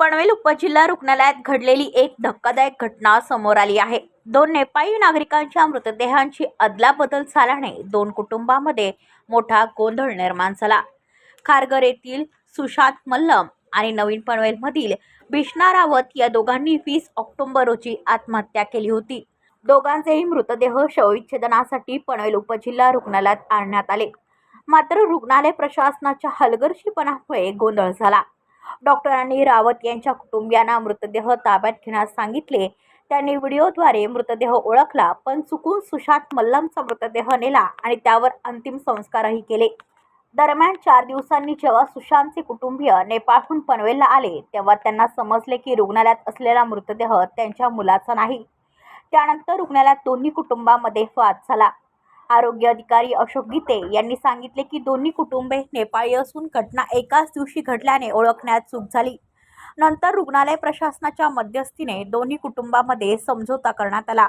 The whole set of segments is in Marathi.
पनवेल उपजिल्हा रुग्णालयात घडलेली एक धक्कादायक घटना समोर आली आहे. दोन नेपाळी नागरिकांच्या मृतदेहांची अदलाबदल झाल्याने दोन कुटुंबामध्ये मोठा गोंधळ निर्माण झाला. खारघर येथील सुशांत मल्लम आणि नवीन पनवेलमधील बिष्णा रावत या दोघांनी वीस ऑक्टोबर रोजी आत्महत्या केली होती. दोघांचेही मृतदेह शवविच्छेदनासाठी पनवेल उपजिल्हा रुग्णालयात आणण्यात आले. मात्र रुग्णालय प्रशासनाच्या हलगर्शीपणामुळे गोंधळ झाला. डॉक्टरांनी रावत यांच्या कुटुंबियांना मृतदेह ताब्यात घेण्यास सांगितले. त्यांनी व्हिडिओद्वारे मृतदेह ओळखला पण चुकून सुशांत मल्लमचा मृतदेह नेला आणि त्यावर अंतिम संस्कारही केले. दरम्यान चार दिवसांनी जेव्हा सुशांतचे कुटुंबीय नेपाळहून पनवेलला आले तेव्हा त्यांना समजले की रुग्णालयात असलेला मृतदेह त्यांच्या मुलाचा नाही. त्यानंतर रुग्णालयात दोन्ही कुटुंबामध्ये वाद झाला. आरोग्य अधिकारी अशोक गीते यांनी सांगितले की दोन्ही कुटुंबे नेपाळी असून घटना एकाच दिवशी घडल्याने ओळखण्यात चूक झाली. नंतर रुग्णालय प्रशासनाच्या मध्यस्थीने दोन्ही कुटुंबामध्ये समझोता करण्यात आला.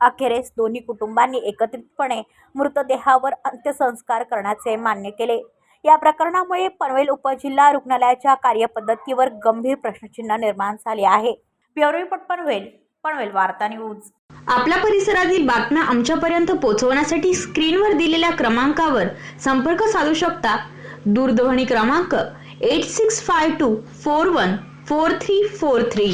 अखेरीस दोन्ही कुटुंबांनी एकत्रितपणे मृतदेहावर अंत्यसंस्कार करण्याचे मान्य केले. या प्रकरणामुळे पनवेल उपजिल्हा रुग्णालयाच्या कार्यपद्धतीवर गंभीर प्रश्नचिन्ह निर्माण झाले आहे. ब्युरो रिपोर्ट पनवेल पनवेल वार्ता न्यूज. आपल्या परिसरातील बातम्या आमच्यापर्यंत पोहोचवण्यासाठी स्क्रीनवर दिलेल्या क्रमांकावर संपर्क साधू शकता. दूरध्वनी क्रमांक eight six five two four one four three four three